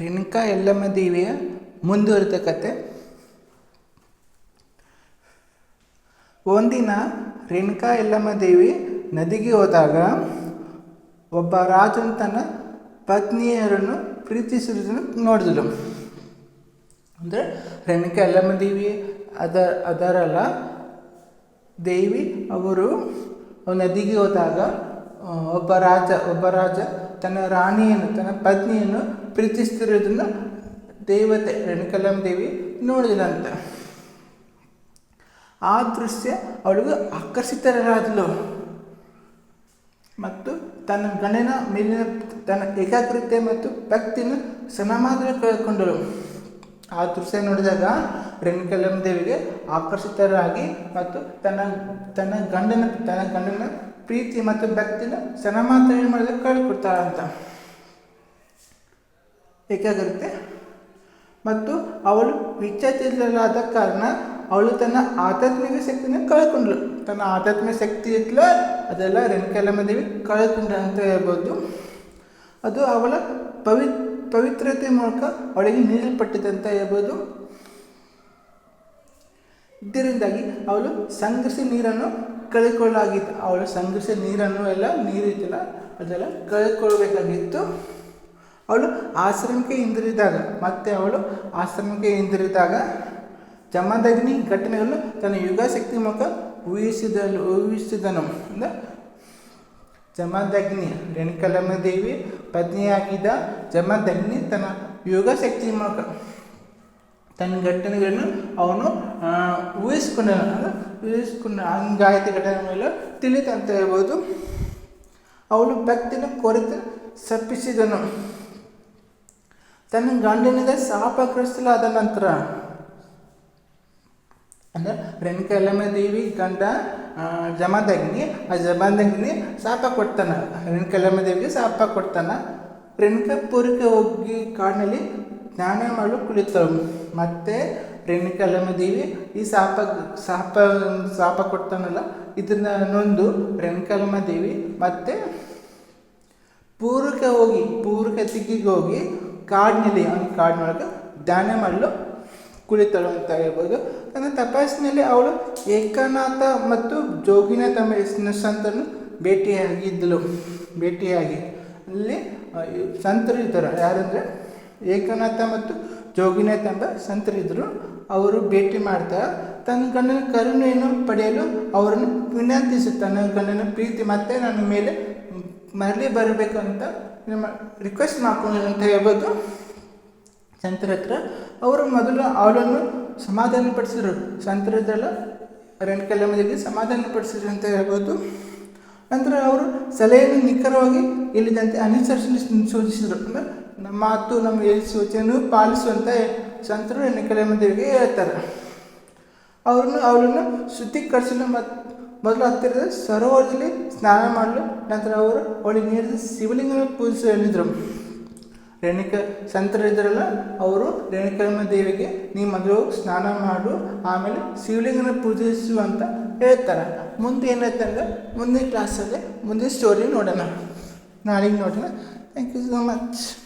ರೇಣುಕಾ ಯಲ್ಲಮ್ಮ ದೇವಿಯ ಮುಂದುವರಿದ ಕತೆ ಒಂದಿನ ರೇಣುಕಾ ಯಲ್ಲಮ್ಮ ದೇವಿ ನದಿಗೆ ಹೋದಾಗ ಒಬ್ಬ ರಾಜನ ತನ್ನ ಪತ್ನಿಯರನ್ನು ಪ್ರೀತಿಸಿರೋದನ್ನು ನೋಡಿದಳು. ಅಂದರೆ ರೇಣುಕಾ ಯಲ್ಲಮ್ಮ ದೇವಿ ಅದ, ಅದರಲ್ಲ, ದೇವಿ ಅವರು ನದಿಗೆ ಹೋದಾಗ ಒಬ್ಬ ರಾಜ ಒಬ್ಬ ರಾಜ ತನ್ನ ರಾಣಿಯನ್ನು, ತನ್ನ ಪತ್ನಿಯನ್ನು ಪ್ರೀತಿಸ್ತಿರೋದನ್ನು ದೇವತೆ ರೇಣುಕಲಂ ದೇವಿ ನೋಡಿದಂತೆ. ಆ ದೃಶ್ಯ ಅವಳಿಗೂ ಆಕರ್ಷಿತರಾದಳು ಮತ್ತು ತನ್ನ ಗಂಡನ ಮೇಲಿನ ತನ್ನ ಏಕಾಗ್ರತೆ ಮತ್ತು ಭಕ್ತಿನ ಸಮಾಧಾನ ಕಳ್ಕೊಂಡಳು. ಆ ದೃಶ್ಯ ನೋಡಿದಾಗ ರೇಣುಕಲಂ ದೇವಿಗೆ ಆಕರ್ಷಿತರಾಗಿ ಮತ್ತು ತನ್ನ ತನ್ನ ಗಂಡನ ತನ್ನ ಗಂಡನ ಪ್ರೀತಿ ಮತ್ತು ಭಕ್ತಿನ ಸಮಾಧಾನ ಏನು ಮಾಡಿದ್ರೆ ಕಳ್ಕೊಡ್ತಾಳಂತ. ಏಕಾಗ್ರತೆ. ಮತ್ತು ಅವಳು ವಿಚಾರಿಸಲಾದ ಕಾರಣ ಅವಳು ತನ್ನ ಆಧ್ಯಾತ್ಮಿಕ ಶಕ್ತಿನ ಕಳ್ಕೊಂಡ್ಳು. ತನ್ನ ಆಧ್ಯಾತ್ಮಿಕ ಶಕ್ತಿ ಇತ್ತಲ್ಲ, ಅದೆಲ್ಲ ರೇಣುಕಲ್ಲಮ್ಮ ದೇವಿ ಕಳ್ಕೊಂಡ ಅಂತ ಹೇಳ್ಬೋದು. ಅದು ಅವಳ ಪವಿ, ಪವಿತ್ರತೆ ಮೂಲಕ ಅವಳಿಗೆ ನೀಡಲ್ಪಟ್ಟಿದೆ ಅಂತ ಹೇಳ್ಬೋದು. ಇದರಿಂದಾಗಿ ಅವಳು ಸಂಗ್ರಹಿಸಿ ನೀರನ್ನು ಕಳೆದುಕೊಳ್ಳಾಗಿತ್ತು ಅವಳು ಸಂಘರ್ಷ ನೀರನ್ನು ಎಲ್ಲ ನೀರಿತ್ತಲ್ಲ ಅದೆಲ್ಲ ಕಳ್ಕೊಳ್ಬೇಕಾಗಿತ್ತು. ಅವಳು ಆಶ್ರಮಕ್ಕೆ ಹಿಂದಿರಿದಾಗ ಮತ್ತೆ ಅವಳು ಆಶ್ರಮಕ್ಕೆ ಹಿಂದಿರಿದಾಗ ಜಮದಗ್ನಿ ಘಟನೆಗಳನ್ನು ತನ್ನ ಯುಗಶಕ್ತಿ ಮೂಲಕ ಊಹಿಸಿದಳು, ಊಹಿಸಿದನು. ಅಂದರೆ ಜಮದಗ್ನಿ ರೇಣುಕಲಮ್ಮ ದೇವಿ ಪತ್ನಿಯಾಗಿದ್ದ ಜಮದಗ್ನಿ ತನ್ನ ಯುಗಶಕ್ತಿ ಮೂಲಕ ತನ್ನ ಘಟನೆಗಳನ್ನು ಅವನು ಊಹಿಸಿಕೊಂಡನು. ಊಹಿಸ್ಕೊಂಡ ಹಂಗಾಯ್ತು ಘಟನೆ ಮೇಲೆ ತಿಳಿತಂತ ಹೇಳ್ಬೋದು. ಅವಳು ಭಕ್ತಿನ ಕೊರತೆ ಸಪ್ಪಿಸಿದನು ತನ್ನ ಗಂಡನಿಂದ ಶಾಪಗ್ರಸ್ತಲಾದ ನಂತರ, ಅಂದರೆ ರೇಣುಕಾ ದೇವಿ ಗಂಡ ಜಮಾದಂಗಿ ಆ ಜಮದಗ್ನಿ ಶಾಪ ಕೊಡ್ತಾನೆ. ರೇಣುಕಾ ದೇವಿಗೆ ಶಾಪ ಕೊಡ್ತಾನೆ. ರೇಣುಕಾ ಪೂರಕ್ಕೆ ಹೋಗಿ ಕಾಡಿನಲ್ಲಿ ಜ್ಞಾನ ಮಾಡಲು ಕುಳಿತಳು. ಮತ್ತೆ ರೇಣುಕಾ ಯಲ್ಲಮ್ಮ ದೇವಿ ಈ ಶಾಪ ಶಾಪ ಶಾಪ ಕೊಡ್ತಾನಲ್ಲ, ಇದನ್ನ ನೊಂದು ರೇಣುಕಾ ಯಲ್ಲಮ್ಮ ದೇವಿ ಮತ್ತೆ ಪೂರ್ವಕ್ಕೆ ಹೋಗಿ ಪೂರ್ವಕ ದಿಕ್ಕಿಗೆ ಹೋಗಿ, ಕಾಡಿನಲ್ಲಿ, ಅವನ ಕಾಡಿನೊಳಗೆ ಧ್ಯಾನ ಮಾಡಲು ಕುಳಿತಳು ಅಂತ ಹೇಳ್ಬೋದು. ಅಂದರೆ ತಪಾಸಣೆಯಲ್ಲಿ ಅವಳು ಏಕನಾಥ ಮತ್ತು ಜೋಗಿನಾಥ ತಮ್ಮ ಸಂತನು ಭೇಟಿಯಾಗಿದ್ದಳು. ಭೇಟಿಯಾಗಿ ಅಲ್ಲಿ ಸಂತರು ಇದ್ದಾರೆ. ಯಾರಂದರೆ ಏಕನಾಥ ಮತ್ತು ಜೋಗಿನಾಥ ಎಂಬ ಸಂತರಿದ್ದರು. ಅವರು ಭೇಟಿ ಮಾಡ್ತಾ ತನ್ನ ಗಂಡನ ಕರುಣೆಯನ್ನು ಪಡೆಯಲು ಅವರನ್ನು ವಿನಂತಿಸಿ ತನ್ನ ಗಂಡನ ಪ್ರೀತಿ ಮತ್ತೆ ನನ್ನ ಮೇಲೆ ಮರಳಿ ಬರಬೇಕು ಅಂತ ರಿಕ್ವೆಸ್ಟ್ ಮಾಡ್ಕೊಂಡು ಅಂತ ಹೇಳ್ಬೋದು. ಸಂತರ ಹತ್ರ ಅವರು ಮೊದಲು ಅವಳನ್ನು ಸಮಾಧಾನಪಡಿಸಿದ್ರು. ಸಂತರದಲ್ಲ ಸಮಾಧಾನ ಪಡಿಸಿದ್ರು ಅಂತ ಹೇಳ್ಬೋದು. ನಂತರ ಅವರು ಸಲಹೆಯನ್ನು ನಿಖರವಾಗಿ ಇಲ್ಲಿದಂತೆ ಅನುಸರಿಸಲು ಸೂಚಿಸಿದರು. ಅಂದರೆ ನಮ್ಮ ಮಾತು ನಮ್ಮ ಏನು ಸೂಚನೆ ಪಾಲಿಸುವಂತ ಸಂತರು ರೇಣುಕಲ್ಲಮ್ಮ ದೇವಿಗೆ ಹೇಳ್ತಾರೆ. ಅವರನ್ನು ಅವಳನ್ನು ಶುದ್ಧೀಕರಿಸಲು ಮತ್ತು ಮೊದಲು ಹತ್ತಿರದ ಸರೋವರದಲ್ಲಿ ಸ್ನಾನ ಮಾಡಲು, ನಂತರ ಅವರು ಒಳ್ಳೆ ನೀರಿದ ಶಿವಲಿಂಗನ ಪೂಜಿಸಿ ಹೇಳಿದರು. ರೇಣುಕ ಸಂತರಿದ್ದರಲ್ಲ ಅವರು ರೇಣುಕಮ್ಮ ದೇವಿಗೆ ನೀ ಮೊದಲು ಸ್ನಾನ ಮಾಡು, ಆಮೇಲೆ ಶಿವಲಿಂಗನ ಪೂಜಿಸು ಅಂತ ಹೇಳ್ತಾರೆ. ಮುಂದೆ ಏನಾಯ್ತು ಅಂದ್ರೆ, ಮುಂದಿನ ಕ್ಲಾಸಲ್ಲಿ ಮುಂದಿನ ಸ್ಟೋರಿ ನೋಡೋಣ. ನಾಳೆಗೆ ನೋಡೋಣ. Thank you so much